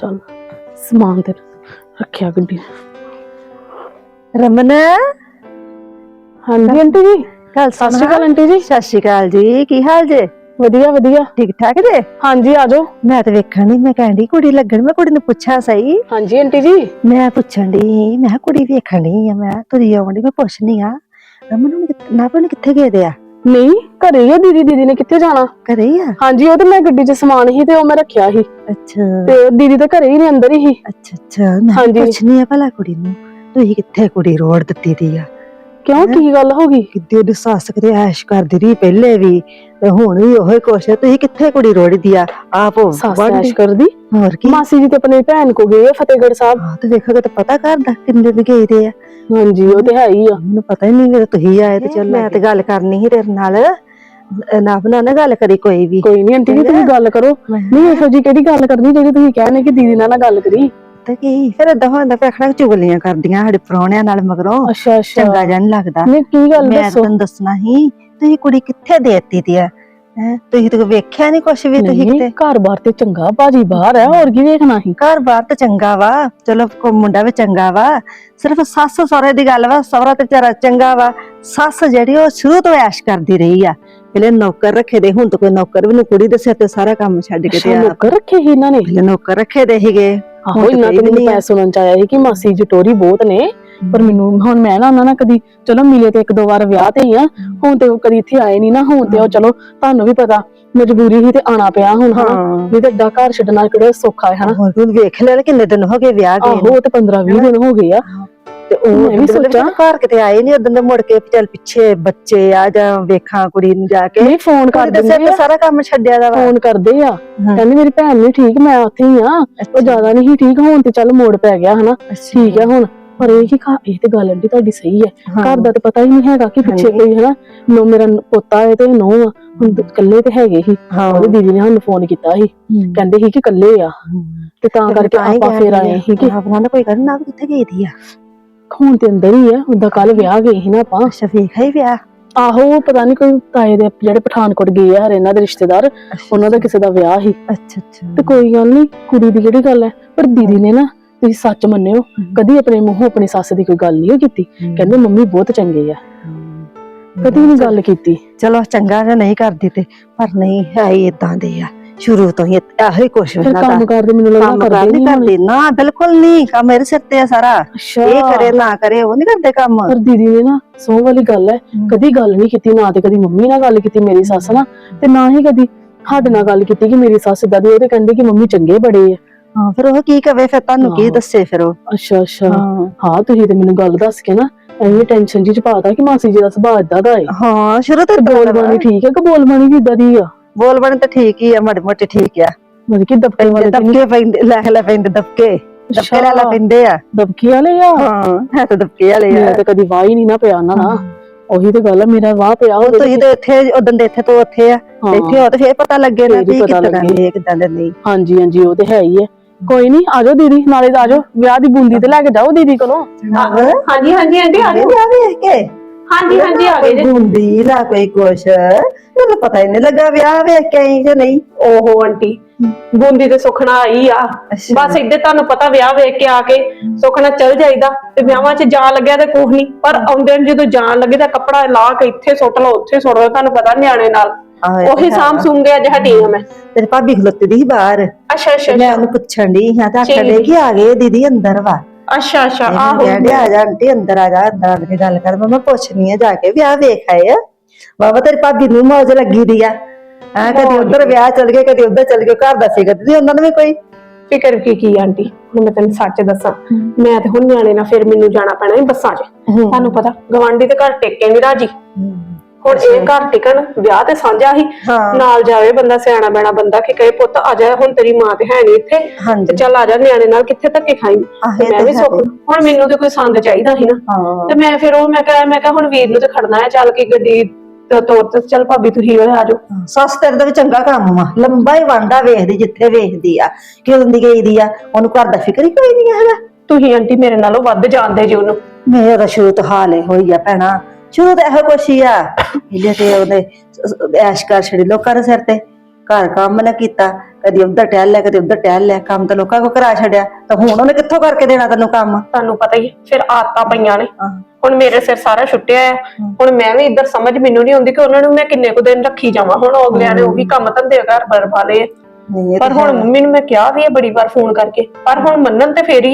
ਚੱਲ ਸਮਾਨ ਤੇ ਰੱਖਿਆ ਗੱਡੀ। ਰਮਨ? ਹਾਂਜੀ। ਆਂਟੀ ਜੀ। ਕੱਲ ਸਤਿ ਸ਼੍ਰੀ ਅਕਾਲ ਆਂਟੀ ਜੀ। ਸਤਿ ਸ਼੍ਰੀ ਅਕਾਲ ਜੀ ਕੀ ਹਾਲ ਜੇ? ਵਧੀਆ ਵਧੀਆ। ਠੀਕ ਠਾਕ ਜੇ? ਹਾਂਜੀ ਆਜੋ ਮੈਂ ਤਾਂ ਵੇਖਣ ਨਹੀਂ ਮੈਂ ਕਹਿੰਦੀ ਕੁੜੀ ਲੱਗਣ ਮੈਂ ਕੁੜੀ ਨੂੰ ਪੁੱਛਿਆ ਸਹੀ। ਹਾਂਜੀ ਆਂਟੀ ਜੀ। ਮੈਂ ਪੁੱਛਣ ਦੀ ਮੈਂ ਕਿਹਾ ਕੁੜੀ ਵੇਖਣ ਦੀ ਆ ਮੈਂ ਤੁਰੀ ਆਉਂਦੀ ਮੈਂ ਪੁੱਛਣੀ ਆ। ਰਮਨ ਨੂੰ ਨਾ ਪਤਾ ਕਿੱਥੇ ਗਏ ਦੇ ਆ? ਨਹੀਂ। ਘਰੇ ਹੀ ਆ ਦੀਦੀ? ਦੀਦੀ ਨੇ ਕਿੱਥੇ ਜਾਣਾ? ਘਰੇ ਹੀ ਆ? ਹਾਂਜੀ ਉਹ ਤੇ ਮੈਂ ਗੱਡੀ 'ਚ ਸਮਾਨ ਹੀ ਤੇ ਉਹ ਮੈਂ ਰੱਖਿਆ ਸੀ। ਅੱਛਾ। ਤੇ ਦੀਦੀ ਤਾਂ ਘਰੇ ਹੀ ਨੇ ਅੰਦਰ ਹੀ। ਅੱਛਾ ਅੱਛਾ। ਮੈਂ ਹਾਂਜੀ। ਪੁੱਛਣੀ ਆ ਭਲਾ ਕੁੜੀ ਨੂੰ ਤੁਸੀਂ ਕਿੱਥੇ ਕੁੜੀ ਰੋੜ ਦਿੱਤੀ ਦੀ ਆ? ਕਿਉਂ? ਕੀ ਗੱਲ ਹੋ ਗਈ? ਕਿੱਦੇ ਉਹਦੀ ਸੱਸ ਕਿਤੇ ਐਸ਼ ਕਰਦੀ ਰਹੀ ਪਹਿਲੇ ਵੀ ਤੇ ਹੁਣ ਵੀ ਉਹੀ ਕੁਛ ਆ। ਤੁਸੀਂ ਕਿੱਥੇ ਕੁੜੀ ਰੋੜਦੀ ਆ? ਆਪ ਸੱਸ ਵੱਢ ਐਸ਼ ਕਰਦੀ? ਹੋਰ ਕੀ? ਮਾਸੀ ਜੀ ਤੇ ਆਪਣੇ ਭੈਣ ਕੋ ਗਏ ਆ ਫਤਿਹਗੜ੍ਹ ਸਾਹਿਬ। ਹਾਂ ਤੇ ਵੇਖੋਗੇ ਤਾਂ ਪਤਾ ਕਰਦਾ ਕਿੰਨੇ ਦੇ ਗਏ ਦੇ ਆ। ਹਾਂਜੀ ਉਹ ਤੇ ਹੈ ਹੀ ਆ। ਮੈਨੂੰ ਪਤਾ ਹੀ ਨਹੀਂ ਮੇਰੇ ਤੁਸੀਂ ਆਏ ਤੇ ਚੱਲ ਮੈਂ ਤੇ ਗੱਲ ਕਰਨੀ ਸੀ ਤੇਰੇ ਨਾਲ। ਨਾ ਬਣਾ ਨਾ ਗੱਲ ਕਰੀ ਕੋਈ ਵੀ। ਕੋਈ ਨਹੀਂ ਆਂਟੀ ਜੀ ਤੁਸੀਂ ਗੱਲ ਕਰੋ। ਨਹੀਂ ਇਹੋ ਜੀ ਕਿਹੜੀ ਗੱਲ ਕਰਨੀ ਜਿਹੜੀ ਤੁਸੀਂ ਕਹਿੰਦੇ ਕਿ ਦੀਦੀ ਨਾਲ ਨਾ ਗੱਲ ਕਰੀ? ਤੇ ਕੀ? ਫਿਰ ਏਦਾਂ ਹੁੰਦਾ ਪੈਖਣਾ ਚੁਗਲੀਆਂ ਕਰਦੀਆਂ ਸਾਡੇ ਪ੍ਰਾਹੁਣਿਆਂ ਨਾਲ ਮਗਰੋਂ। ਅੱਛਾ ਅੱਛਾ। ਚੰਗਾ ਜਿਹਾ ਨੀ ਲੱਗਦਾ। ਨਹੀਂ ਕੀ ਗੱਲ ਮੈਂ ਦੱਸੋ? ਤੈਨੂੰ ਦੱਸਣਾ ਸੀ ਤੁਸੀਂ ਕੁੜੀ ਕਿੱਥੇ ਦੇਤੀ ਦੀ ਆ? ਹੈ? ਤੁਸੀਂ ਤਾਂ ਵੇਖਿਆ ਨਹੀਂ ਕੁਛ ਵੀ ਤੁਸੀਂ ਨਹੀਂ ਕਿਤੇ? ਘਰ-ਬਾਰ ਤੇ ਚੰਗਾ ਬਾਜੀ ਬਾਹਰ ਹੈ ਹੋਰ ਕੀ ਵੇਖਣਾ ਸੀ? ਘਰ ਬਾਰ ਤਾਂ ਚੰਗਾ ਵਾ। ਚਲੋ ਕੋ ਮੁੰਡਾ ਵੀ ਚੰਗਾ ਵਾ। ਸਿਰਫ ਸੱਸ ਸਹੁਰੇ ਦੀ ਗੱਲ ਵਾ ਸਹੁਰਾ ਤੇ ਵਿਚਾਰਾ ਚੰਗਾ ਵਾ। ਸੱਸ ਜਿਹੜੀ ਉਹ ਸ਼ੁਰੂ ਤੋਂ ਐਸ਼ ਕਰਦੀ ਰਹੀ ਆ। ਪਹਿਲੇ ਨੌਕਰ ਰੱਖੇ ਦੇ ਹੁਣ ਤਾਂ ਕੋਈ ਨੌਕਰ ਵੀ ਨਹੀਂ ਕੁੜੀ ਦੇ ਸਿਰ ਤੇ ਸਾਰਾ ਕੰਮ ਛੱਡ ਕੇ ਤੇ ਅੱਛਾ ਨੌਕਰ ਰੱਖੇ ਸੀ ਇਹਨਾਂ ਨੇ? ਪਹਿਲੇ ਨੌਕਰ ਰੱਖੇ ਦੇ ਸੀਗੇ। ਆਹੋ ਹੁਣ ਤਾਂ ਇੰਨਾ ਤੇ ਵੀ ਮੈਨੂੰ। ਪੈ ਸੁਣਨ ਚ ਆਇਆ ਸੀ ਕਿ ਮਾਸੀ ਜੀ ਟੋਰੀ ਬਹੁਤ ਨੇ ਪਰ ਮੈਨੂੰ ਹੁਣ ਮੈਂ ਨਾ ਉਹਨਾਂ ਨਾਲ ਕਦੀ ਚਲੋ ਮਿਲੇ ਤੇ ਇੱਕ ਦੋ ਵਾਰ ਵਿਆਹ ਤੇ ਹੀ ਆ ਹੁਣ ਤੇ ਉਹ ਕਦੀ ਇੱਥੇ ਆਏ ਨਹੀਂ ਨਾ ਹੁਣ ਤੇ ਉਹ ਚਲੋ ਤੁਹਾਨੂੰ ਵੀ ਪਤਾ ਮਜਬੂਰੀ ਹੀ ਤੇ ਆਣਾ ਪਿਆ ਹੁਣ ਹਨਾ? ਹਾਂ। ਨਹੀਂ ਤੇ ਏਡਾ ਘਰ ਛੱਡਣਾ ਕਿਹੜਾ ਸੌਖਾ ਹੈ ਹਨਾ? ਹੋਰ ਕੋਈ ਵੇਖ ਲੈ ਕਿੰਨੇ ਦਿਨ ਹੋ ਗਏ ਵਿਆਹ ਗਏ ਆਹੋ ਉਹ ਤੇ 15 20 ਦਿਨ ਹੋ ਗਏ ਆ। ਤੇ ਉਹ ਮੈਂ ਵੀ ਸੋਚਾਂ। ਘਰ ਕਿਤੇ ਆਏ ਨਹੀਂ ਉਦੋਂ ਦੇ ਮੁੜ ਕੇ ਚੱਲ ਪਿੱਛੇ ਬੱਚੇ ਆ ਜਾਂ ਵੇਖਾਂ ਕੁੜੀ ਨੂੰ ਜਾ ਕੇ। ਨਹੀਂ ਫੋਨ ਕਰ ਦਿੰਦੇ ਆ। ਸਾਰਾ ਕੰਮ ਛੱਡਿਆ ਦਾ ਵਾ। ਫੋਨ ਕਰਦੇ ਆ। ਹਾਂ। ਕਹਿੰਦੇ ਮੇਰੀ ਭੈਣ ਨਹੀਂ ਠੀਕ ਮੈਂ ਉੱਥੇ ਹੀ ਆ। ਉਹ ਜ਼ਿਆਦਾ ਨਹੀਂ ਠੀਕ ਹੁਣ ਤੇ ਚੱਲ ਮੋੜ ਪੈ ਗਿਆ ਹਨਾ। ਠੀਕ ਹੈ ਹੁਣ। ਪਰ ਇਹ ਕੀ ਇਹ ਤੇ ਗੱਲ ਅੱਡੀ ਤੁਹਾਡੀ ਸਹੀ ਹੈ ਹਾਂ। ਘਰ ਦਾ ਤੇ ਪਤਾ ਹੀ ਨਹੀਂ ਹੈਗਾ ਕਿ ਪਿੱਛੇ। ਕੋਈ ਹਨਾ। ਨੋ ਮੇਰਾ ਨ- ਪੋਤਾ ਹੈ ਤੇ ਨੋ ਆ। ਹੁਣ ਇਕੱਲੇ ਤੇ ਹੈਗੇ ਹੀ ਹਾਂ। ਉਹਦੀ ਦੀਦੀ ਨੇ ਸਾਨੂੰ ਫੋਨ ਕੀਤਾ ਸੀ। ਕਹਿੰਦੇ ਸੀ ਕਿ ਇਕੱਲੇ ਆ। ਤੇ ਤਾਂ ਕਰਕੇ ਹੀ ਆਪਾਂ ਫੇਰ ਆਏ ਸੀ ਕਿ ਆ। ਆਪਣਾ ਨਾ ਕੋਈ ਗੱਲ ਨਾ ਕਿੱਥੇ ਗਈ ਦੀ ਆ? ਹੁਣ ਤੇ ਅੰਦਰ ਹੀ ਆ ਉਹਦਾ ਕੱਲ ਵਿਆਹ ਗਏ ਸੀ ਨਾ ਆਪਾਂ। ਅੱਛਾ ਵੇਖਿਆ ਹੀ ਵਿਆਹ? ਆਹੋ ਪਤਾ ਨਹੀਂ ਕੋਈ ਤਾਏ ਦੇ ਜਿਹੜੇ ਪਠਾਨਕੋਟ ਗਏ ਆ ਹਰੇ ਇਹਨਾਂ ਦੇ ਰਿਸ਼ਤੇਦਾਰ ਉਹਨਾਂ ਦਾ ਕਿਸੇ ਦਾ ਵਿਆਹ ਸੀ। ਅੱਛਾ ਅੱਛਾ। ਤੇ ਕੋਈ ਗੱਲ ਨਹੀਂ ਕੁੜੀ ਦੀ ਕਿਹੜੀ ਗੱਲ ਹੈ ਪਰ ਦੀਦੀ ਨੇ ਨਾ ਤੁਸੀਂ ਸੱਚ ਮੰਨਿਓ ਕਦੀ ਆਪਣੇ ਮੂੰਹੋਂ ਆਪਣੀ ਸੱਸ ਦੀ ਕੋਈ ਗੱਲ ਨਹੀਂ ਕੀਤੀ। ਕਹਿੰਦੇ ਮੰਮੀ ਬਹੁਤ ਚੰਗੇ ਆ। ਕਦੀ ਨਹੀਂ ਗੱਲ ਕੀਤੀ। ਚਲੋ ਚੰਗਾ ਜਾਂ ਨਹੀਂ ਕਰਦੀ ਤੇ ਪਰ ਨਹੀਂ ਹੈ ਹੀ ਇਦਾਂ ਦੇ ਆ। ਸ਼ੁਰੂ ਤੋਂ ਹੀ ਇਹੋ ਹੀ ਕੁਛ ਫਿਰ ਇਹਨਾਂ ਦਾ ਕੰਮ ਕਰਦੇ ਮੈਨੂੰ ਲੱਗਦਾ ਕਰਦੇ ਕਰ ਨਹੀਂ ਕਰਦੇ। ਨਾ ਬਿਲਕੁਲ ਨਹੀਂ। ਕੰਮ ਮੇਰੇ ਸਿਰ ਤੇ ਆ ਸਾਰਾ। ਅੱਛਾ। ਇਹ ਕਰੇ ਨਾ ਕਰੇ ਉਹ ਨਹੀਂ ਕਰਦੇ ਕੰਮ। ਪਰ ਦੀਦੀ ਨੇ ਨਾ ਸੌ ਵਾਲੀ ਗੱਲ ਹੈ। ਕਦੀ ਗੱਲ ਨਹੀਂ ਕੀਤੀ ਨਾ ਤੇ ਕਦੀ ਮੰਮੀ ਨਾਲ ਗੱਲ ਕੀਤੀ ਮੇਰੀ ਸੱਸ ਨਾਲ ਤੇ ਨਾ ਹੀ ਕਦੀ ਸਾਡੇ ਨਾਲ ਗੱਲ ਕੀਤੀ ਕਿ ਮੇਰੀ ਸੱਸ ਇਦਾਂ ਦੀ ਉਹ ਤੇ ਕਹਿੰਦੇ ਕਿ ਮੰਮੀ ਚੰਗੇ ਬੜੇ ਆ। ਹਾਂ ਫਿਰ ਉਹ ਕੀ ਕਵੇ? ਫਿਰ ਤੁਹਾਨੂੰ ਕੀ। ਦੱਸੇ ਫਿਰ ਉਹ? ਅੱਛਾ ਅੱਛਾ। ਹਾਂ। ਹਾਂ ਤੁਸੀਂ ਤੇ ਮੈਨੂੰ ਗੱਲ ਦੱਸ ਕੇ ਨਾ ਐਵੇਂ ਟੈਨਸ਼ਨ ਜੀ ਚ ਪਾਤਾ ਕਿ ਮਾਸੀ ਜੀ ਦਾ ਸੁਭਾਅ ਇਦਾਂ ਦਾ ਹੈ ਹਾਂ ਸ਼ੁਰੂ ਤੋਂ ਤੇ ਬੋਲ ਬਾਣੀ ਠੀਕ ਹੈ ਕਿ ਬੋਲ ਬਾਣੀ ਵੀ ਇਦਾਂ ਦੀ ਆ? ਬੋਲ ਬਣ ਤਾਂ ਠੀਕ ਹੀ ਆ ਮਾੜੇ ਮੋਟੇ ਠੀਕ ਆ। ਮਤਲਬ ਕਿ ਦਬਕੇ ਵਾਲੇ ਤੇ ਨਹੀਂ ਦਬਕੇ ਪੈਂਦੇ ਲੈ ਲੈ ਪੈਂਦੇ ਦਬਕੇ। ਦਬਕੇ ਲੈ ਲੈ ਅੱਛਾ, ਪੈਂਦੇ ਆ। ਦਬਕੇ ਵਾਲੇ ਆ? ਹਾਂ ਹੈ ਤਾਂ ਦਬਕੇ ਵਾਲੇ ਮੇਰਾ ਆ ਤਾਂ ਕਦੀ ਵਾਹ ਹੀ ਨਹੀਂ ਨਾ ਪਿਆ ਉਹਨਾਂ ਨਾਲ। ਉਹੀ ਤੇ ਗੱਲ ਆ ਮੇਰਾ ਵਾਹ ਪਿਆ ਉਹ ਉਹਦੇ ਤੁਸੀਂ ਤੇ ਇੱਥੇ ਉਦੋਂ ਦੇ ਇੱਥੇ ਤੋਂ ਉੱਥੇ ਆ। ਹਾਂ। ਇੱਥੇ ਹੋ ਤੇ ਫੇਰ ਪਤਾ ਲੱਗੇ ਨਾ ਫੇਰ ਹੀ ਵੀ ਪਤਾ ਕਿੱਦਾਂ ਲੱਗੇ। ਦੇ ਕਿੱਦਾਂ ਦੇ ਨਹੀਂ। ਹਾਂਜੀ ਹਾਂਜੀ ਉਹ ਤੇ ਹੈ ਹੀ ਹੈ ਕੋਈ ਨਹੀਂ ਆਜੋ ਦੀਦੀ ਨਾਲੇ ਤਾਂ ਆਜੋ ਵਿਆਹ ਦੀ ਬੂੰਦੀ ਤੇ ਲੈ ਕੇ ਜਾਓ ਦੀਦੀ ਕੋਲੋਂ। ਹਾਂਜੀ ਹਾਂਜੀ ਆਂਟੀ ਆ ਇਹ ਜਾਓ। ਵਿਆਹ ਵੇਖ ਕੇ। ਹਾਂਜੀ ਹਾਂਜੀ ਆ ਗਏ ਜੀ। ਹੁੰਦੀ ਨਾ ਕੋਈ ਕੁਛ। ਮੈਨੂੰ ਪਤਾ ਹੀ ਨਹੀਂ ਲੱਗਾ ਵਿਆਹ ਵੇਖ ਕੇ ਆਈ ਕਿ ਨਹੀਂ। ਓਹੋ ਆਂਟੀ ਬੂੰਦੀ ਤੇ ਸੁਖਣਾ ਆਈ ਆ। ਅੱਛਾ। ਬਸ ਇੱਦੇ ਤੁਹਾਨੂੰ ਪਤਾ ਵਿਆਹ ਵੇਖ ਕੇ ਆ ਕੇ ਸੁਖਣਾ ਚੱਲ ਜਾਈਦਾ ਤੇ ਵਿਆਹਾਂ 'ਚ ਜਾਣ ਲੱਗਿਆ ਤੇ ਕੁਝ ਨਹੀਂ ਪਰ ਆਉਂਦੇ ਨੂੰ ਜਦੋਂ ਜਾਣ ਲੱਗੇ ਤਾਂ ਕੱਪੜਾ ਲਾ ਕੇ ਇੱਥੇ ਸੁੱਟ ਲਓ ਉੱਥੇ ਸੁੱਟ ਲਓ ਤੁਹਾਨੂੰ ਪਤਾ ਨਿਆਣੇ ਨਾਲ। ਆਹੋ, ਇਹ ਤਾਂ ਉਹੀ ਹੈ। ਸਾਮ ਸੁੰਗੇ ਅੱਜ ਹਟੀ ਆ ਮੈਂ। ਤੇਰੀ ਭਾਬੀ ਖਲੋਤੀ ਦੀ ਸੀ ਬਾਹਰ। ਅੱਛਾ ਅੱਛਾ ਮੈਂ ਉਹਨੂੰ ਪੁੱਛਣ ਦੀ ਹਾਂ ਤਾਂ ਆਖਣ। ਡਈ ਕਿ ਆ ਗਏ ਦੀਦੀ ਅੰਦਰ ਵਾ। ਅੱਛਾ ਅੱਛਾ ਆਹੋ। ਆਹੋ ਕਹਿੰਦੇ ਆ ਜਾ ਆਂਟੀ ਅੰਦਰ ਆ ਜਾ ਅੰਦਰ ਆ ਕੇ ਗੱਲ ਕਰ। ਮੈਂ ਪੁੱਛਣੀ ਆ ਜਾ ਕੇ ਵਿਆਹ ਵੇਖ ਆਏ ਆ। ਬਾਬਾ ਤੇਰੀ ਭਾਬੀ ਨੂੰ ਮੌਜ ਲੱਗੀ ਦੀ ਆ। ਹਾਂ ਕਦੀ ਉਧਰ ਵਿਆਹ ਚਲ ਗਏ ਕਦੀ ਉਧਰ ਚਲ ਗਏ ਘਰ ਦਾ ਫਿਕਰ ਨਹੀਂ ਉਹਨਾਂ ਨੂੰ ਵੀ ਕੋਈ? ਫਿਕਰ ਕੀ ਕੀ ਆਂਟੀ? ਹੁਣ ਮੈਂ ਤੈਨੂੰ ਸੱਚ ਦੱਸਾਂ। ਮੈਂ ਤੇ ਹੁਣ ਨਿਆਣੇ ਨਾਲ ਫਿਰ ਮੈਨੂੰ ਜਾਣਾ ਪੈਣਾ ਹੈ ਬੱਸਾਂ 'ਚ। ਤੁਹਾਨੂੰ ਪਤਾ ਗਵਾਂਢੀ ਤੇ ਘਰ ਟੇਕੇ ਨਹੀਂ ਰਾਜੀ। ਹੁਣ ਇਹ ਘਰ ਟਿਕਣ ਵਿਆਹ ਤੇ ਸਾਂਝਾ ਹੀ ਹਾਂ। ਨਾਲ ਜਾਵੇ ਬੰਦਾ ਸਿਆਣਾ ਬੈਣਾ ਬੰਦਾ ਕਿ ਕਹੇ ਪੁੱਤ ਆ ਜਾ ਹੁਣ ਤੇਰੀ ਮਾਂ ਤੇ ਹੈ ਨਹੀਂ ਇੱਥੇ ਹਾਂਜੀ। ਤੇ ਚੱਲ ਆ ਜਾ ਨਿਆਣੇ ਨਾਲ ਕਿੱਥੇ ਧੱਕੇ ਖਾਈ? ਆਹ, ਤੇ ਇਹ ਮੈਂ ਤਾਂ ਵੀ ਹੈ ਸੁੱਖ। ਹੁਣ ਮੈਨੂੰ ਤੇ ਕੋਈ ਸੰਦ ਚਾਹੀਦਾ ਸੀ ਨਾ। ਹਾਂ। ਤੇ ਮੈਂ ਫਿਰ ਉਹ ਮੈਂ ਕਿਹਾ ਮੈਂ ਕਿਹਾ ਹੁਣ ਵੀਰ ਨੂੰ ਤੇ ਖੜਨਾ ਹੈ ਚੱਲ ਕੇ ਗੱਡੀ ਤੇ ਤੋਰ ਤੇ ਚੱਲ ਭਾਬੀ ਤੁਸੀਂ ਹੋਏ ਆ ਜਾਓ। ਸੱਸ ਤੇਰੇ ਦਾ ਵੀ ਚੰਗਾ ਕੰਮ ਆ। ਲੰਬਾ ਹੀ ਵਾਂਡਾ ਵੇਖਦੀ ਜਿੱਥੇ ਵੇਖਦੀ ਆ। ਕਿਉਂ ਦੀ ਗਈ ਦੀ ਆ ਉਹਨੂੰ ਘਰ ਦਾ ਫਿਕਰ ਹੀ ਕੋਈ ਨਹੀਂ ਹੈਗਾ। ਤੁਸੀਂ ਆਂਟੀ ਮੇਰੇ ਨਾਲੋਂ ਵੱਧ ਜਾਣਦੇ ਜੀ ਉਹਨੂੰ। ਮੇਰਾ ਸ਼ੁਰੂ ਤੋਂ ਹਾਲ ਇਹ ਹੋਈ ਆ ਭੈਣਾ। ਸ਼ੁਰੂ ਤੋਂ ਇਹੋ ਕੁਛ ਹੀ ਆ। ਇਹਦੇ ਤੇ ਉਹਨੇ ਐਸ਼ ਕਰ ਛੜੀ ਲੋਕਾਂ ਦੇ ਸਿਰ ਤੇ। ਘਰ ਕੰਮ ਨਾ ਕੀਤਾ ਕਦੀ ਉੱਧਰ ਟਹਿਲ ਲਿਆ ਕਦੀ ਉੱਧਰ ਟਹਿਲ ਲਿਆ ਕੰਮ ਤਾਂ ਲੋਕਾਂ ਕੋ ਕਰਾ ਛੱਡਿਆ। ਤਾਂ ਹੁਣ ਉਹਨੇ ਕਿੱਥੋਂ ਕਰਕੇ ਦੇਣਾ ਤੈਨੂੰ ਕੰਮ? ਤੁਹਾਨੂੰ ਪਤਾ ਹੀ ਹੈ, ਫਿਰ ਆਦਤਾਂ ਪਈਆਂ ਨੇ। ਆਹ, ਹੁਣ ਮੇਰੇ ਸਿਰ ਸਾਰਾ ਛੁੱਟਿਆ ਹੈ। ਹੁਣ ਮੈਂ ਵੀ ਇੱਧਰ ਸਮਝ ਮੈਨੂੰ ਨਹੀਂ ਆਉਂਦੀ ਕਿ ਉਹਨਾਂ ਨੂੰ ਮੈਂ ਕਿੰਨੇ ਕੁ ਦਿਨ ਰੱਖੀ ਜਾਵਾਂ। ਹੁਣ ਅਗਲਿਆਂ ਨੇ ਉਹ ਵੀ ਕੰਮ ਧੰਦੇ ਘਰ ਬਰਬਾ ਲਏ ਆ। ਨਹੀਂ ਇਹ ਪਰ ਹੁਣ। ਮੰਮੀ ਨੂੰ ਮੈਂ ਕਿਹਾ ਵੀ ਹੈ ਬੜੀ ਵਾਰ ਫੋਨ ਕਰਕੇ। ਪਰ ਹੁਣ ਮੰਨਣ ਤੇ ਫੇਰ।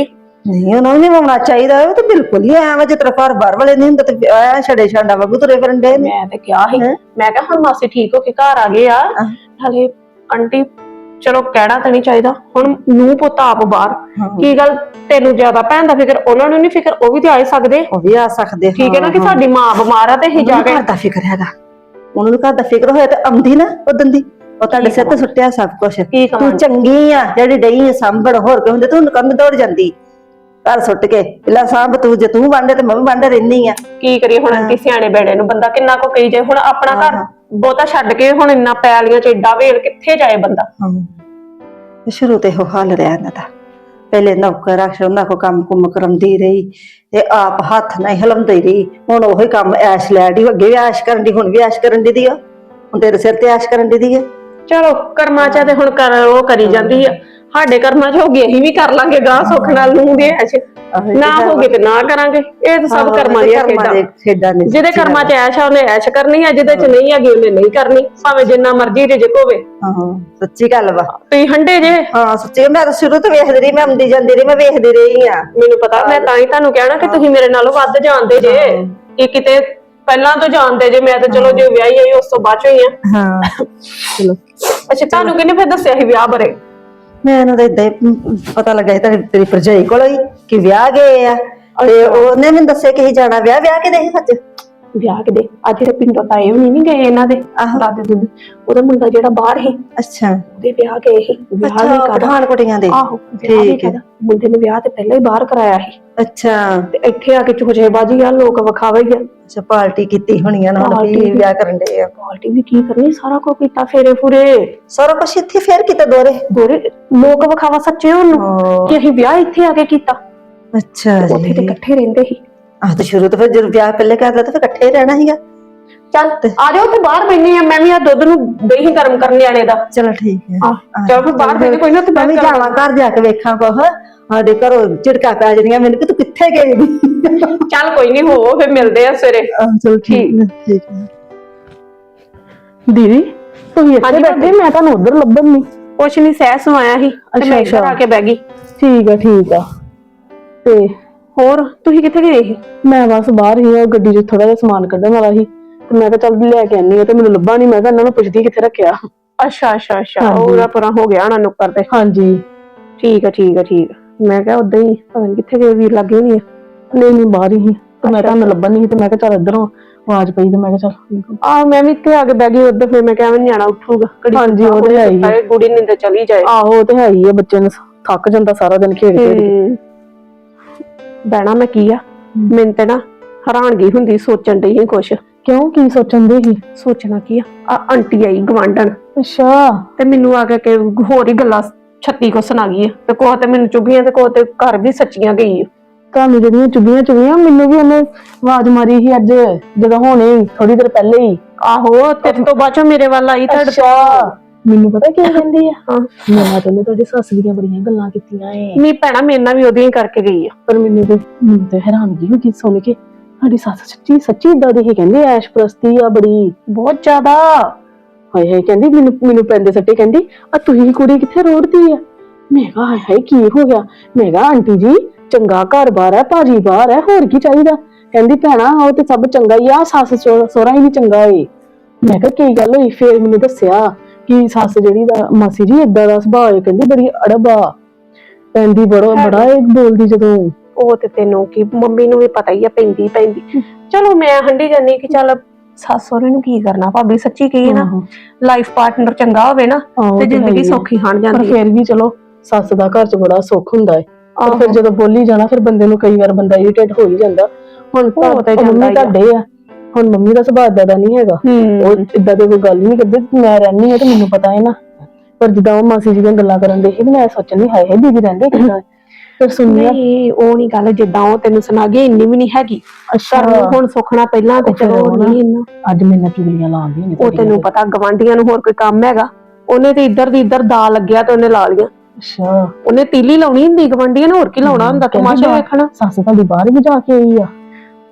ਨਹੀਂ ਉਹਨਾਂ ਨੂੰ ਨਹੀਂ ਹੋਣਾ ਚਾਹੀਦਾ ਉਹ ਤਾਂ ਬਿਲਕੁਲ ਹੀ ਐ ਵਾ ਜਿਸ ਤਰ੍ਹਾਂ ਘਰ ਬਾਹਰ ਵਾਲੇ ਨਹੀਂ ਹੁੰਦੇ ਤੇ ਐ ਛੜੇ ਛਾਂਡਾ ਵਾਂਗੂ ਤੁਰੇ ਫਿਰਨ ਦੇ ਨੇ। ਮੈਂ ਤੇ ਕਿਹਾ ਸੀ ਹੈਂ? ਮੈਂ ਕਿਹਾ ਹੁਣ ਮਾਸੀ ਠੀਕ ਹੋ ਕੇ ਘਰ ਆ ਗਏ ਆ ਹਲੇ ਆਂਟੀ ਚਲੋ ਕਹਿਣਾ ਤਾਂ ਨਹੀਂ ਚਾਹੀਦਾ ਹੁਣ ਨੂੰ ਪੁੱਤ ਆਪ ਬਾਹਰ ਕੀ ਗੱਲ ਤੈਨੂੰ ਜ਼ਿਆਦਾ ਭੈਣ ਦਾ ਫਿਕਰ ਉਹਨਾਂ ਨੂੰ ਨਹੀਂ ਫਿਕਰ ਉਹ ਵੀ ਤੇ ਆ ਸਕਦੇ? ਉਹ ਵੀ ਆ ਸਕਦੇ ਠੀਕ ਹੈ ਨਾ ਕਿ ਹਾਂ, ਸਾਡੀ ਮਾਂ ਬਿਮਾਰ ਆ ਤੇ ਅਸੀਂ ਜਾ ਜਾ ਕੇ ਘਰ ਦਾ ਫਿਕਰ ਹੈਗਾ। ਉਹਨਾਂ ਨੂੰ ਘਰ ਦਾ ਫਿਕਰ ਹੋਇਆ ਤੇ ਆਉਂਦੀ ਨਾ ਉਦੋਂ ਦੀ ਉਹ ਤੁਹਾਡੇ ਸਿਰ ਤੇ ਸੁੱਟਿਆ ਸਭ ਕੁਝ ਕੀ ਤੂੰ ਚੰਗੀ ਆ ਜਿਹੜੀ ਡਈ ਆ ਸਾਂਭਣ ਹੋਰ ਕੋਈ ਹੁੰਦੇ ਤੂੰ ਕੰਮ ਦੌੜ ਜਾਂਦੀ। ਘਰ ਸੁੱਟ ਕੇ। ਪਹਿਲਾਂ ਸਾਂਭ ਤੂੰ ਜੇ ਤੂੰ ਵਾਂਡੇ ਤੇ ਮੈਂ ਵੀ ਵਾਂਡੇ ਰਹਿਨੀ ਆ। ਕੀ ਕਰੀਏ ਹੁਣ ਆਂਟੀ ਸਿਆਣੇ ਬੇੜੇ ਨੂੰ ਬੰਦਾ ਕਿੰਨਾ ਕੋ ਕਹੀ ਜਾਏ। ਹੁਣ ਆਪਣਾ ਘਰ ਬਹੁਤਾ ਛੱਡ ਕੇ ਹੁਣ ਇੰਨਾ ਪੈਲੀਆਂ ਚ ਏਡਾ ਵੇਲ ਕਿੱਥੇ ਜਾਏ ਬੰਦਾ? ਤੇ ਸ਼ੁਰੂ ਤੇ ਉਹ ਹਾਲ ਰਿਹਾ ਇਹਨਾਂ ਦਾ। ਪਹਿਲੇ ਨੌਕਰ ਰੱਖ ਉਹਨਾਂ ਕੋ ਕੰਮ ਕੁੰਮ ਕਰਾਉਂਦੀ ਰਹੀ ਤੇ ਆਪ ਹੱਥ ਨਹੀਂ ਹਿਲਾਉਂਦੀ ਰਹੀ। ਹੁਣ ਉਹੀ ਕੰਮ ਐਸ਼ ਲੈ ਦੀ ਅੱਗੇ ਵੀ ਐਸ਼ ਕਰਨ ਦੀ ਹੁਣ ਵੀ ਐਸ਼ ਕਰਨ ਦੀ ਦੀ ਆ। ਹੁਣ ਤੇਰੇ ਸਿਰ ਤੇ ਐਸ਼ ਕਰਨ ਦੀ ਦੀ ਆ। ਚਲੋ ਕਰਮਾਂ ਚ ਆ ਤੇ ਹੁਣ ਕਰ ਉਹ ਕਰੀ ਜਾਂਦੀ ਆ। ਸਾਡੇ ਕਰਮਾਂ ਚ ਹੋ ਗਏ ਅਸੀਂ ਵੀ ਕਰ ਲਾਂਗੇ ਗਾਂ ਸੁੱਖ ਨਾਲ ਨੂੰ ਦੇ ਐਸ਼। ਨਾ ਹੋਗੇ ਤੇ ਨਾ ਕਰਾਂਗੇ ਇਹ ਤਾਂ ਸਭ ਕਰਮਾਂ ਦੀਆਂ ਖੇਡਾਂ। ਜਿਹਦੇ ਕਰਮਾਂ ਚ ਐਸ਼ ਆ ਉਹਨੇ ਐਸ਼ ਕਰਨੀ ਆ ਜਿਹਦੇ ਚ ਨਹੀਂ ਹੈਗੀ ਉਹਨੇ ਨਹੀਂ ਕਰਨੀ ਭਾਵੇਂ ਜਿੰਨਾ ਮਰਜ਼ੀ ਰਿਜਕ ਹੋਵੇ। ਹਾਂ ਸੱਚੀ ਗੱਲ ਵਾ। ਤੁਸੀਂ ਹੰਡੇ ਜੇ। ਹਾਂ ਸੱਚੀ ਮੈਂ ਤਾਂ ਸ਼ੁਰੂ ਤੋਂ ਵੇਖਦੀ ਰਹੀ ਮੈਂ ਆਉਂਦੀ ਜਾਂਦੀ ਰਹੀ ਮੈਂ ਵੇਖਦੀ ਰਹੀ ਆ। ਮੈਨੂੰ ਪਤਾ ਮੈਂ ਤਾਂ ਹੀ ਤੁਹਾਨੂੰ ਕਹਿਣਾ ਕਿ ਤੁਸੀਂ ਮੇਰੇ ਨਾਲੋਂ ਵੱਧ ਜਾਣਦੇ ਜੇ। ਕਿ ਕਿਤੇ ਪਹਿਲਾਂ ਤੋਂ ਜਾਣਦੇ ਜੇ ਮੈਂ ਤਾਂ ਚਲੋ ਜੇ ਵਿਆਹੀ ਆਈ ਉਸ ਤੋਂ ਬਾਅਦ ਚੋਂ ਹੀ ਆ। ਹਾਂ ਚਲੋ। ਅੱਛਾ ਤੁਹਾਨੂੰ ਕਿਹਨੇ ਫਿਰ ਦੱਸਿਆ ਸੀ ਵਿਆਹ ਬਾਰੇ? ਮੈਨੂੰ ਤਾਂ ਏਦਾਂ ਹੀ ਪਤਾ ਲੱਗਾ ਸੀ ਤੇਰੀ ਤੇਰੀ ਭਰਜਾਈ ਕੋਲੋਂ ਹੀ ਕਿ ਵਿਆਹ ਗਏ ਆ। ਤੇ ਉਹਨੇ ਮੈਨੂੰ ਦੱਸਿਆ ਕਿ ਅਸੀਂ ਜਾਣਾ, ਵਿਆਹ ਵਿਆਹ ਕੇ ਦੇ ਸੱਚ? ਵਿਆਹ ਅੱਜ ਦੇ ਪਿੰਡੋਂ ਤਾਂ ਇਹ ਵੀ ਨਹੀਂ ਗਏ ਇਹਨਾਂ ਦੇ ਆਹੋ। ਦਾਦੇ ਦੁੱਧ ਉਹਦਾ ਮੁੰਡਾ ਜਿਹੜਾ ਬਾਹਰ ਸੀ ਅੱਛਾ। ਉਹਦੇ ਵਿਆਹ ਗਏ ਸੀ। ਵਿਆਹ ਵੀ ਅੱਛਾ ਕਰ ਪਠਾਨਕੋਟੀਆਂ ਦੇ। ਆਹੋ ਠੀਕ ਹੈ। ਕਰ ਮੁੰਡੇ ਨੇ ਵਿਆਹ ਤੇ ਪਹਿਲਾਂ ਹੀ ਬਾਹਰ ਕਰਾਇਆ ਸੀ। ਅੱਛਾ। ਤੇ ਇੱਥੇ ਆ ਕੇ ਚੁਹਜੇਬਾਜੀ ਆ ਲੋਕ ਵਿਖਾਵੇ ਹੀ ਆ। ਅੱਛਾ ਪਾਰਟੀ ਕੀਤੀ ਹੋਣੀ ਆ ਨਾ ਹੁਣ ਪਾਰਟੀ ਵੀ ਵਿਆਹ ਕਰਨ ਦੇ ਆ। ਪਾਰਟੀ ਵੀ ਕੀ ਕਰਨੀ? ਸਾਰਾ ਕੁਝ ਕੀਤਾ ਫੇਰੇ ਫੁਰੇ। ਸਾਰਾ ਕੁਛ ਇੱਥੇ ਫੇਰ ਕਿਤੇ ਦੋਰੇ? ਦੋਰੇ ਲੋਕ ਵਿਖਾਵਾ ਸੱਚੇ ਉਹਨੂੰ। ਕਿ ਅਸੀਂ ਵਿਆਹ ਇੱਥੇ ਆ ਕੇ ਕੀਤਾ। ਅੱਛਾ ਉੱਥੇ ਤੇ ਜੀ। ਇਕੱਠੇ ਰਹਿੰਦੇ ਸੀ। ਆਹ ਤਾਂ ਸ਼ੁਰੂ ਤੋਂ ਫਿਰ ਜਦੋਂ ਵਿਆਹ ਪਹਿਲੇ ਕਰਦਾ ਤਾਂ ਫਿਰ ਇਕੱਠੇ ਹੀ ਰਹਿਣਾ ਸੀਗਾ। ਚੱਲ ਆ ਜਾਓ ਤੇ ਬਾਹਰ ਬੈਠੇ ਆ। ਮੈਂ ਵੀ ਆ ਦੁੱਧ ਨੂੰ ਦਹੀਂ ਗਰਮ ਕਰਨ ਲਿਆਣੇ ਦਾ। ਚਲੋ ਠੀਕ ਹੈ। ਆ ਚਲੋ ਫਿਰ ਬਾਹਰ ਬੈਠੇ ਕੋਈ ਨਾ ਤੇ ਮੈਂ ਵੀ ਜਾਵਾਂ ਘਰ ਜਾ ਕੇ ਵੇਖਾਂ ਕੋਹ ਸਾਡੇ ਘਰੋਂ ਝਿੜਕਾ ਪੈ ਜਾਣੀਆਂ ਮੈਨੂੰ ਕਿ ਤੂੰ ਕਿੱਥੇ ਗਈ? ਦੀ ਚੱਲ ਕੋਈ ਨਹੀਂ ਹੋ ਫਿਰ ਮਿਲਦੇ ਆ ਸਵੇਰੇ। ਚਲ ਠੀਕ ਹੈ ਠੀਕ ਹੈ। ਦੀਦੀ ਤੁਸੀਂ ਇੱਥੇ ਹਾਂਜੀ ਬੈਠੇ ਮੈਂ ਤੁਹਾਨੂੰ ਉਧਰ ਲੱਭਣ ਨਹੀਂ ਕੁਛ ਨਹੀਂ ਸਹਿ ਸਮਾਇਆ ਸੀ ਤੇ ਮੈਂ ਅੱਛਾ, ਇੱਧਰ ਆ ਕੇ ਬਹਿ ਗਈ। ਠੀਕ ਆ ਠੀਕ ਆ। ਤੇ ਹੋਰ ਤੁਸੀਂ ਕਿੱਥੇ ਗਏ ਸੀ? ਮੈਂ ਬਸ ਬਾਹਰ ਹੀ ਉਹ ਗੱਡੀ 'ਚ ਥੋੜਾ ਜਿਹਾ ਸਮਾਨ ਕੱਢਣ ਵਾਲਾ ਸੀ। ਤੇ ਮੈਂ ਕਿਹਾ ਚੱਲ ਲੈ ਕੇ ਆਨੀ ਆ ਤੇ ਮੈਨੂੰ ਲੱਭਾ ਨਹੀਂ ਮੈਂ ਕਿਹਾ ਇਹਨਾਂ ਨੂੰ ਪੁੱਛਦੀ ਕਿੱਥੇ ਰੱਖਿਆ। ਅੱਛਾ ਅੱਛਾ ਅੱਛਾ ਹਾਂਜੀ। ਉਹਦਾ ਪਰਾਂ ਹੋ ਗਿਆ ਹਣਾ ਨੁੱਕਰ ਤੇ। ਹਾਂਜੀ। ਠੀਕ ਆ ਠੀਕ ਆ ਠੀਕ ਆ। ਮੈਂ ਕਿਹਾ ਉਦਾਂ ਹੀ ਪਤਾ ਨਹੀਂ ਕਿੱਥੇ ਗਏ ਵੀਰ ਲੱਗੇ ਨਹੀਂ ਨਹੀਂ ਨਹੀਂ ਬਾਹਰ ਹੀ ਤੇ ਮੈਂ ਤੁਹਾਨੂੰ ਲੱਭਣ ਨਹੀਂ ਸੀ ਤੇ ਮੈਂ ਕਿਹਾ ਚੱਲ ਇੱਧਰੋਂ ਆਵਾਜ਼ ਪਈ ਤੇ ਮੈਂ ਕਿਹਾ ਚੱਲ ਆ ਮੈਂ ਵੀ ਇੱਥੇ ਆ ਕੇ ਬਹਿ ਗਈ ਉਧਰ ਫਿਰ ਮੈਂ ਕਿਹਾ ਮੈਂ ਨਿਆਣਾ ਉੱਠੂਗਾ। ਘੜੀ ਹਾਂਜੀ, ਉਹ ਤੇ ਹੈ ਹੀ ਆ। ਗੁੜੀ ਨਿੰਦ ਚਲੀ ਜਾਏ। ਆਹੋ ਉਹ ਤੇ ਹੈ ਹੀ ਆ ਬੱਚੇ ਨੂੰ ਥੱਕ ਜਾਂਦਾ ਸਾਰਾ ਦਿਨ ਖੇਡ ਖੇਡ ਕੇ। ਬਹਿਣਾ ਮੈਂ ਕੀ ਆ? ਮੈਨੂੰ ਤੇ ਨਾ ਹੈਰਾਨਗੀ ਹੁੰਦੀ ਸੋਚਣ ਡਈ ਸੀ ਕੁਛ। ਕਿਉਂ ਕੀ ਸੋਚਣ ਦੇ ਸੀ? ਸੋਚਣਾ ਕੀ ਆ? ਆ ਆਂਟੀ ਆਈ ਗਵਾਂਢਣ ਅੱਛਾ। ਤੇ ਮੈਨੂੰ ਆ ਕੇ ਕਿ ਹੋਰ ਹੀ ਗੱਲਾਂ ਛੱਤੀ ਕੋ ਸੁਣਾ ਗਈ ਆ। ਤੇ ਕੋਹ ਤੇ ਮੈਨੂੰ ਚੁੱਭੀਆਂ ਤੇ ਕੋਹ ਤੇ ਘਰ ਵੀ ਸੱਚੀਆਂ ਗਈ ਆ। ਤੁਹਾਨੂੰ ਜਿਹੜੀਆਂ ਚੁੱਭੀਆਂ ਚੁੱਭੀਆਂ ਮੈਨੂੰ ਵੀ ਉਹਨੇ ਆਵਾਜ਼ ਮਾਰੀ ਸੀ ਅੱਜ ਜਦੋਂ ਹੋਣੇ ਥੋੜੀ ਦੇਰ ਪਹਿਲੇ ਹੀ। ਆਹੋ ਤੇਰੇ ਤੋਂ ਬਾਅਦ ਚੋਂ ਮੇਰੇ ਵੱਲ ਆਈ ਤੁਹਾਡੇ ਅੱਛਾ। ਮੈਨੂੰ ਪਤਾ ਕੀ ਕਹਿੰਦੀ ਆ? ਹਾਂ। ਮੈਂ ਤਾਂ ਉਹਨੇ ਤੁਹਾਡੀ ਸੱਸ ਦੀਆਂ ਬੜੀਆਂ ਗੱਲਾਂ ਕੀਤੀਆਂ ਏ। ਨਹੀਂ ਭੈਣਾ ਮੇਰੇ ਨਾਲ ਵੀ ਉਹਦੀਆਂ ਹੀ ਕਰਕੇ ਗਈ ਆ। ਪਰ ਮੈਨੂੰ ਤੇ ਮੈਨੂੰ ਤੇ ਹੈਰਾਨਗੀ ਹੋ ਗਈ ਸੁਣ ਕੇ। ਸਾਡੀ ਸੱਸ ਸੱਚੀ ਸੱਚੀ ਇਦਾਂ ਦੀ ਹੀ ਕਹਿੰਦੀ ਐਸ਼ ਪ੍ਰਸਤੀ ਆ ਬੜੀ ਬਹੁਤ ਜ਼ਿਆਦਾ। ਹਾਏ ਹਾਏ ਕਹਿੰਦੀ ਮੈਨੂੰ ਮੈਨੂੰ ਪੈਂਦੇ ਸੱਟੇ ਕਹਿੰਦੀ ਆ ਤੁਸੀਂ ਕੁੜੀ ਕਿੱਥੇ ਰੋੜਦੀ ਆ? ਮੈਂ ਕਿਹਾ ਹਾਏ ਹਾਏ ਕੀ ਹੋ ਗਿਆ? ਮੈਂ ਕਿਹਾ ਆਂਟੀ ਜੀ ਚੰਗਾ ਘਰ-ਬਾਰ ਹੈ ਭਾਜੀ ਬਾਹਰ ਹੈ ਹੋਰ ਕੀ ਚਾਹੀਦਾ? ਕਹਿੰਦੀ ਭੈਣਾ ਉਹ ਤੇ ਸਭ ਚੰਗਾ ਹੀ ਆ ਸੱਸ ਸਹੁ- ਸਹੁਰਾ ਹੀ ਨਹੀਂ ਚੰਗਾ ਏ। ਮੈਂ ਕਿਹਾ ਕੀ ਗੱਲ ਹੋਈ? ਫੇਰ ਮੈਨੂੰ ਦੱਸਿਆ ਕਿ ਸੱਸ ਜਿਹੜੀ ਦਾ ਮਾਸੀ ਜੀ ਇਦਾਂ ਦਾ ਸੁਭਾਅ ਹੈ ਕਹਿੰਦੀ ਬੜੀ ਅੜਬਾ ਪੈਂਦੀ ਬੜਾ ਬੜਾ ਇਹ ਬੋਲਦੀ ਜਦੋਂ ਉਹ ਤੇ ਤੈਨੂੰ ਕੀ ਮੰਮੀ ਨੂੰ ਵੀ ਪਤਾ ਹੀ ਆ ਪੈਂਦੀ ਪੈਂਦੀ ਚਲੋ ਮੈਂ ਹੰਡੀ ਜਾਨੀ ਕਿ ਚੱਲ ਸੱਸ ਸਹੁਰੇ ਨੂੰ ਕੀ ਕਰਨਾ ਭਾਬੀ ਸੱਚੀ ਕਹੀ ਨਾ। ਲਾਈਫ ਪਾਰਟਨਰ ਚੰਗਾ ਹੋਵੇ ਨਾ ਤੇ ਜ਼ਿੰਦਗੀ। ਸੌਖੀ ਹਣ ਪਰ ਜਾਂਦੀ ਹੈ ਫਿਰ ਵੀ ਚਲੋ ਸੱਸ ਦਾ ਘਰ 'ਚ ਬੜਾ ਸੁੱਖ ਹੁੰਦਾ ਹੈ ਪਰ ਫਿਰ। ਜਦੋਂ ਬੋਲੀ ਜਾਣਾ ਫਿਰ ਬੰਦੇ ਨੂੰ ਕਈ ਵਾਰ ਬੰਦਾ ਇਰੀਟੇਟ ਹੋ ਹੀ ਜਾਂਦਾ ਹੁਣ ਤਾਂ ਤੇ ਜਾਂਦਾ ਮੰਮੀ ਹੀ ਆ। ਤੁਹਾਡੇ ਆ ਹੁਣ ਮੰਮੀ ਦਾ ਸੁਭਾਅ ਏਦਾਂ ਦਾ ਨਹੀਂ ਹੈਗਾ। ਹੂੰ। ਉਹ ਇਦਾਂ ਦੀ ਕੋਈ ਗੱਲ ਹੀ ਨਹੀਂ ਕਰਦੇ ਮੈਂ ਰਹਿਣੀ ਆ ਤੇ ਮੈਨੂੰ ਪਤਾ ਹੈ ਨਾ। ਪਰ ਜਿੱਦਾਂ ਉਹ ਮਾਸੀ ਜੀ ਦੀਆਂ ਗੱਲਾਂ ਕਰਨ ਦੇ ਸੀ ਮੈਂ ਸੋਚਣੀ ਹਾਏ ਹਾਏ ਦੀਦੀ ਰਹਿੰਦੇ ਕਿੱਦਾਂ ਫਿਰ ਸੁਣਿਆ ਨਹੀਂ ਉਹ ਨਹੀਂ ਗੱਲ ਜਿੱਦਾਂ ਉਹ ਤੈਨੂੰ ਸੁਣਾ ਗਈ ਇੰਨੀ ਵੀ ਨਹੀਂ ਹੈਗੀ। ਨੂੰ ਹੁਣ ਸੁਖਣਾ ਪਹਿਲਾਂ ਤੇ ਉਹ ਫਿਰ ਚਲੋ ਉਹ ਨਹੀਂ ਇੰਨਾ। ਅੱਜ ਮੇਰੇ ਨਾਲ ਚੁਗਲੀਆਂ ਲਾਉਂਦੀ ਉਹ ਤੈਨੂੰ ਪਤਾ ਗਵਾਂਢੀਆਂ ਨੂੰ ਹੋਰ ਕੋਈ ਕੰਮ ਹੈਗਾ। ਉਹਨੇ ਤੇ ਇੱਧਰ ਦੀ ਇੱਧਰ ਦਾ ਲੱਗਿਆ ਤੇ ਉਹਨੇ ਲਾ ਲਿਆ ਅੱਛਾ। ਉਹਨੇ ਤੀਲੀ ਲਾਉਣੀ ਹੁੰਦੀ ਗਵੰਡੀਆਂ ਨੇ ਹੋਰ ਕੀ ਲਾਉਣਾ ਹੁੰਦਾ ਕਹਿੰਦੀ ਤਮਾਸ਼ਾ ਵੇਖਣਾ। ਸੱਸ ਤੁਹਾਡੀ ਬਾਹਰ ਵੀ ਜਾ ਕੇ ਆਈ ਆ।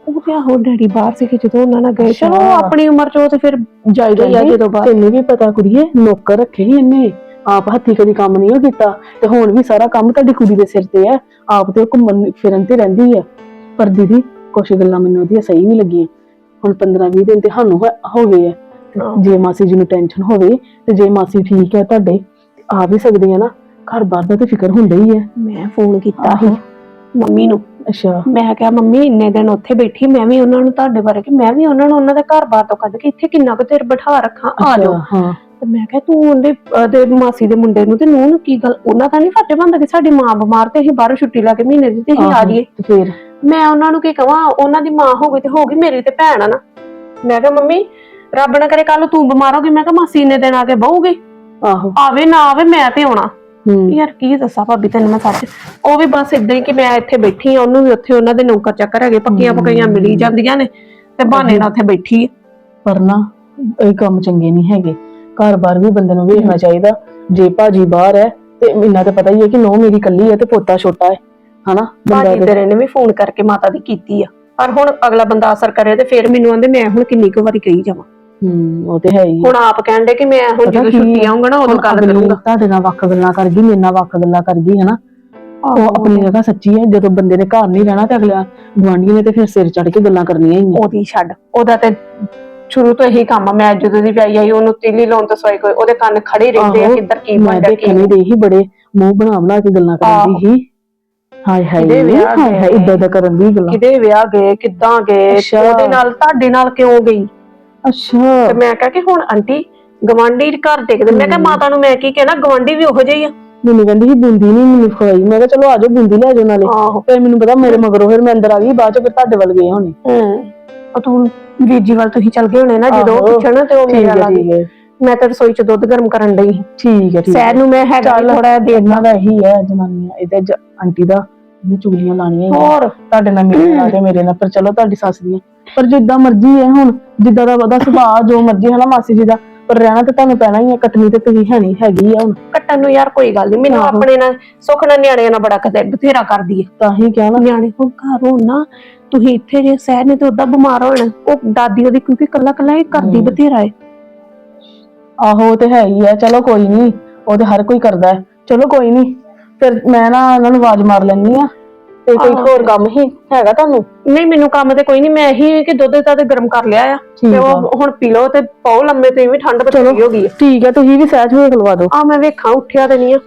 ਉਹ ਤੇ ਆਹੋ ਡੈਡੀ ਬਾਹਰ ਸੀ ਕਿ ਜਦੋਂ ਉਹਨਾਂ ਨਾਲ ਗਏ। ਅੱਛਾ। ਚਲੋ ਆਪਣੀ ਉਮਰ ਚ ਤੇ ਫਿਰ ਜਾਇਦਾ ਹੀ ਆ ਜਦੋਂ ਬਾਹਰ ਤੈਨੂੰ ਵੀ ਪਤਾ ਕੁੜੀਏ ਨੌਕਰ ਰੱਖੇ ਹੀ ਇਹਨੇ। ਆਪ ਹੱਥੀ ਕਦੀ ਕੰਮ ਨਹੀਂ ਉਹ ਕੀਤਾ ਤੇ ਹੁਣ ਵੀ ਸਾਰਾ ਕੰਮ ਤੁਹਾਡੀ ਕੁੜੀ ਦੇ ਸਿਰ ਤੇ ਆ। ਆਪ ਤੇ ਉਹ ਘੁੰਮਣ ਫਿਰਨ ਤੇ ਰਹਿੰਦੀ ਆ। ਪਰ ਦੀਦੀ ਕੁਛ ਗੱਲਾਂ ਮੈਨੂੰ ਉਹਦੀਆਂ ਸਹੀ ਨਹੀਂ ਲੱਗੀਆਂ। ਹੁਣ 15 20 ਦਿਨ ਤੇ ਸਾਨੂੰ ਹੋ- ਹੋ ਗਏ ਆ। ਜੇ ਮਾਸੀ ਜੀ ਨੂੰ ਟੈਨਸ਼ਨ ਹੋਵੇ ਤੇ ਜੇ ਮਾਸੀ ਠੀਕ ਹੈ ਤੁਹਾਡੇ ਤੇ ਆ ਵੀ ਸਕਦੇ ਆ ਨਾ। ਘਰ ਬਾਰ ਦਾ ਤੇ ਫਿਕਰ ਹੁੰਦਾ ਹੀ ਹੈ ਮੈਂ ਫੋਨ ਕੀਤਾ ਸੀ। ਆਹੋ। ਮੰਮੀ ਨੂੰ। ਅੱਛਾ। ਮੈਂ ਕਿਹਾ ਮੰਮੀ ਇੰਨੇ ਦਿਨ ਉੱਥੇ ਬੈਠੀ ਮੈਂ ਵੀ ਉਹਨਾਂ ਨੂੰ ਤੁਹਾਡੇ ਬਾਰੇ ਕਿ ਮੈਂ ਵੀ ਉਹਨਾਂ ਨੂੰ ਉਹਨਾਂ ਦੇ ਘਰ ਬਾਰ ਤੋਂ ਕੱਢ ਕੇ ਇੱਥੇ ਕਿੰਨਾ ਕੁ ਚਿਰ ਬਿਠਾ ਰੱਖਾਂ? ਆ ਜਾਓ। ਹਾਂ। ਤੇ ਮੈਂ ਕਿਹਾ ਤੂੰ ਉਹਦੇ ਉਹਦੇ ਮਾਸੀ ਦੇ ਮੁੰਡੇ ਨੂੰ ਤੇ ਨੂੰਹ ਨੂੰ ਕੀ ਗੱਲ ਉਹਨਾਂ ਦਾ ਨਹੀਂ ਫਰਜ਼ ਬਣਦਾ ਕਿ ਸਾਡੀ ਮਾਂ ਬਿਮਾਰ ਤੇ ਅਸੀਂ ਬਾਹਰੋਂ ਛੁੱਟੀ ਲਾ ਕੇ ਮਹੀਨੇ ਦੀ ਤੇ ਅਸੀਂ ਆ ਜਾਈਏ? ਫਿਰ? ਮੈਂ ਉਹਨਾਂ ਨੂੰ ਕੀ ਕਹਾਂ ਉਹਨਾਂ ਦੀ ਮਾਂ ਹੋ ਗਈ ਤੇ ਹੋ ਗਈ ਮੇਰੀ ਤੇ ਭੈਣ ਆ ਨਾ। ਮੈਂ ਕਿਹਾ ਮੰਮੀ ਰੱਬ ਨਾ ਕਰੇ ਕੱਲ ਤੂੰ ਬਿਮਾਰ ਹੋ ਗਈ ਮੈਂ ਕਿਹਾ ਮਾਸੀ ਨੇ ਦਿਨ ਆ ਕੇ ਬਹੂਗੀ। ਆਹੋ। ਆਵੇ ਨਾ ਆਵੇ ਮੈਂ ਤੇ ਆਉਣਾ। ਹੂੰ। ਯਾਰ ਕੀ ਦੱਸਾਂ ਭਾਬੀ ਤੈਨੂੰ ਮੈਂ ਸੱਚ। ਉਹ ਵੀ ਬਸ ਇਦਾਂ ਹੀ ਕਿ ਮੈਂ ਇੱਥੇ ਬੈਠੀ ਆ ਉਹਨੂੰ ਵੀ ਉੱਥੇ ਉਹਨਾਂ ਦੇ ਨੌਕਰ ਚੱਕਰ ਹੈਗੇ ਪੱਕੀਆਂ ਪਕਾਈਆਂ ਮਿਲੀ ਜਾਂਦੀਆਂ ਨੇ ਤੇ ਬਹਾਨੇ ਨਾਲ ਉੱਥੇ ਬੈਠੀ ਆ। ਪਰ ਨਾ ਇਹ ਕੰਮ ਚੰਗੇ ਨਹੀਂ ਹੈਗੇ। ਘਰ-ਬਾਰ ਵੀ ਬੰਦੇ ਨੂੰ ਵੇਖਣਾ ਚਾਹੀਦਾ। ਜੇ ਭਾਜੀ ਬਾਹਰ ਹੈ ਤੇ ਇੰਨਾ ਤਾਂ ਪਤਾ ਹੀ ਹੈ ਕਿ ਨੋ ਮੇਰੀ ਕੱਲੀ ਹੈ ਤੇ ਪੋਤਾ ਛੋਟਾ ਹੈ ਹਨਾ? ਬੰਦਾ ਭਾਜੀ ਤੇਰੇ ਨੇ ਵੀ ਫੋਨ ਕਰਕੇ ਮਾਤਾ ਦੀ ਕੀਤੀ ਆ। ਪਰ ਹੁਣ ਅਗਲਾ ਬੰਦਾ ਅਸਰ ਕਰੇ ਤੇ ਫਿਰ ਮੈਨੂੰ ਆਂਦੇ ਮੈਂ ਹੁਣ ਕਿੰਨੀ ਕੁ ਵਾਰੀ ਕਹੀ ਜਾਵਾਂ। ਹੂੰ ਉਹ ਤੇ ਹੈ ਹੀ। ਹੁਣ ਆਪ ਕਹਿੰਦੇ ਕਿ ਮੈਂ ਹੁਣ ਪਤਾ ਜਦੋਂ ਕੀ ਛੁੱਟੀ ਆਉਂਗਾ ਨਾ ਉਦੋਂ ਗੱਲ ਅਗਲੀ ਕਰੂੰਗਾ। ਤੁਹਾਡੇ ਨਾਲ ਵੱਖ ਗੱਲਾਂ ਕਰ ਗਈ ਮੇਰੇ ਨਾਲ ਵੱਖ ਗੱਲਾਂ ਕਰ ਗਈ ਹਨਾ? ਉਹ ਆਪਣੀ ਜਗ੍ਹਾ ਸੱਚੀ ਹੈ ਜਦੋਂ ਬੰਦੇ ਨੇ ਘਰ ਨਹੀਂ ਰਹਿਣਾ ਤੇ ਅਗਲਾ ਗੁਆਂਢੀ ਨੇ ਤੇ ਫਿਰ ਸਿਰ ਚੜ ਕੇ ਗੱਲਾਂ ਕਰਨੀਆਂ ਹੀ ਆ। ਉਹਦੀ ਛੱਡ ਉਹਦਾ ਤੇ ਸ਼ੁਰੂ ਤੋਂ ਇਹੀ ਕੰਮ ਆ ਮੈਂ ਜਦੋਂ ਦੀ ਵਿਆਹੀ ਆਈ ਉਹਨੂੰ ਤੀਲੀ ਲਾਉਣ ਤੋਂ ਸਵਾਈ ਕੋਈ ਉਹਦੇ ਕੰਨ ਖੜੇ ਹੀ ਰਹਿੰਦੇ ਆ ਕਿੱਧਰ ਕੀ ਮੈਂ ਬਣਦਾ ਕੀ ਦੇ ਹੀ ਬੜੇ ਮੂੰਹ ਬਣਾ ਬਣਾ ਕੇ ਗੱਲਾਂ ਕਰਨ ਦੀ ਹੀ ਹਾਏ ਹਾਏ ਵਿਆਹ ਹਾਏ ਹਾਏ ਗਏ? ਇਦਾਂ ਦਾ ਕਰਨ ਦੀ ਗੱਲਾਂ। ਕਿਹਦੇ ਵਿਆਹ ਗਏ ਕਿੱਦਾਂ ਗਏ ਅੱਛਾ। ਉਹਦੇ ਨਾਲ ਤੁਹਾਡੇ ਨਾਲ ਕਿਉਂ ਗਈ? ਅੱਛਾ। ਤੇ ਮੈਂ ਕਿਹਾ ਕਿ ਹੁਣ ਆਂਟੀ ਗਵਾਂਢੀ ਘਰ ਟਿਕਦੇ ਮੈਂ ਕਿਹਾ ਮਾਤਾ ਨੂੰ ਮੈਂ ਕੀ ਕਹਿਣਾ ਗਵਾਂਢੀ ਵੀ ਉਹੋ ਜਿਹੀ ਆ। ਮੈਨੂੰ ਕਹਿੰਦੀ ਸੀ ਬੂੰਦੀ ਨਹੀਂ ਮੈਨੂੰ ਖਵਾਈ। ਮੈਂ ਕਿਹਾ ਚਲੋ ਆਜੋ ਬੂੰਦੀ ਲੈ ਜਾਓ ਨਾਲੇ। ਆਹੋ। ਫਿਰ ਮੈਨੂੰ ਪਤਾ ਮੇਰੇ ਮਗਰੋਂ ਫਿਰ ਮੈਂ ਅੰਦਰ ਆ ਗਈ ਬਾਅਦ ਚ ਫਿਰ ਤੁਹਾਡੇ ਵੱਲ ਗਏ ਹੋਣੇ। ਉਹ ਤੂੰ ਵੀਰ ਜੀ ਵੱਲ ਤੁਸੀਂ ਚੱਲ ਗਏ ਹੋਣੇ ਨਾ ਜਦੋਂ ਉਹ ਆਹੋ। ਪੁੱਛਣਾ ਤੇ ਉਹ ਠੀਕ ਮੇਰੇ ਹੈ ਨਾਲ ਠੀਕ ਹੈ। ਮੈਂ ਤਾਂ ਰਸੋਈ ਚ ਦੁੱਧ ਗਰਮ ਕਰਨ ਡਈ ਸੀ ਠੀਕ ਹੈ ਠੀਕ ਹੈ। ਸੈਰ ਨੂੰ ਮੈਂ ਹੈਗਾ। ਥੋੜਾ ਦੇ ਇਹਨਾਂ ਦਾ ਇਹੀ ਹੈ ਜਨਾਨੀਆਂ ਇਹਦੇ ਜ- ਆਂਟੀ ਦਾ ਇਹ ਚੁਗਲੀਆਂ ਲਾਣੀਆਂ ਹੀ ਆ। ਹੋਰ? ਤੁਹਾਡੇ ਨਾਲ ਮੇਰੇ ਨਾਲ ਤੇ ਮੇਰੇ ਨਾਲ ਪਰ ਚਲੋ ਤੁਹਾਡੀ ਸੱਸ ਦੀਆਂ ਪਰ ਜਿੱਦਾਂ ਮਰਜ਼ੀ ਹੈ ਹੁਣ ਜਿੱਦਾਂ ਦਾ ਉਹਦਾ ਸੁਭਾਅ ਜੋ ਮਰਜ਼ੀ ਹੈ ਨਾ ਮਾਸੀ ਜੀ ਦਾ ਪਰ ਰਹਿਣਾ ਤੇ ਤੁਹਾਨੂੰ ਪੈਣਾ ਹੀ ਹੈ ਕੱਟਣੀ ਤੇ ਤੁਸੀਂ ਹੈ ਨਹੀਂ ਹੈਗੀ ਆ ਹੁਣ। ਕੱਟਣ ਨੂੰ ਯਾਰ ਕੋਈ ਗੱਲ ਨਹੀਂ ਮੈਨੂੰ ਆਹੋ। ਆਪਣੇ ਨਾਲ ਸੁੱਖ ਨਾਲ ਨਿਆਣਿਆਂ ਨਾਲ ਬੜਾ ਕਦੇ ਬਥੇਰਾ ਕਰਦੀ ਹੈ ਤਾਂ ਹੀ ਕਿਹਾ ਨਾ। ਨਿਆਣੇ ਹੁਣ ਘਰ ਹੋਣ ਨਾ ਤੁਸੀਂ ਇੱਥੇ ਜੇ ਸਹਿਰ ਨੇ ਤੇ ਉਦਾਂ ਬਿਮਾਰ ਹੋਣ ਉਹ ਦਾਦੀ ਉਹਦੀ ਕਿਉਂਕਿ ਕੱਲਾ ਕੱਲਾ ਇਹ ਕਰਦੀ ਹਮ। ਬਥੇਰਾ ਹੈ ਆਹੋ ਉਹ ਤੇ ਹੈ ਹੀ ਹੈ ਚਲੋ ਕੋਈ ਨਹੀਂ ਉਹ ਤੇ ਹਰ ਕੋਈ ਕਰਦਾ ਹੈ ਚਲੋ ਕੋਈ ਨਹੀਂ ਫਿਰ ਮੈਂ ਨਾ ਉਹਨਾਂ ਨੂੰ ਆਵਾਜ਼ ਮਾਰ ਲੈਣੀ ਆ ਤੇ ਕੋਈ ਆਹੋ। ਹੋਰ ਕੰਮ ਹੀ ਹੈਗਾ ਤੁਹਾਨੂੰ? ਨਹੀਂ ਮੈਨੂੰ ਕੰਮ ਤੇ ਕੋਈ ਨਹੀਂ ਮੈਂ ਹੀ ਕਿ ਦੁੱਧ ਤਾਂ ਤੇ ਗਰਮ ਕਰ ਲਿਆ ਆ ਠੀਕ ਤੇ ਆ। ਉਹ ਹੁਣ ਪੀ ਲਓ ਤੇ ਪਾਓ ਲੰਮੇ ਤੇ ਵੀ ਠੰਡ ਬਥੇਰੀ ਹੋ ਗਈ ਆ। ਠੀਕ ਹੈ ਤੁਸੀਂ ਵੀ ਸਹਿਜ ਵੇਖ ਲਵਾ ਦਿਓ। ਆ ਮੈਂ ਵੇਖਾਂ ਉੱਠਿਆ ਤੇ ਨਹੀਂ ਆ।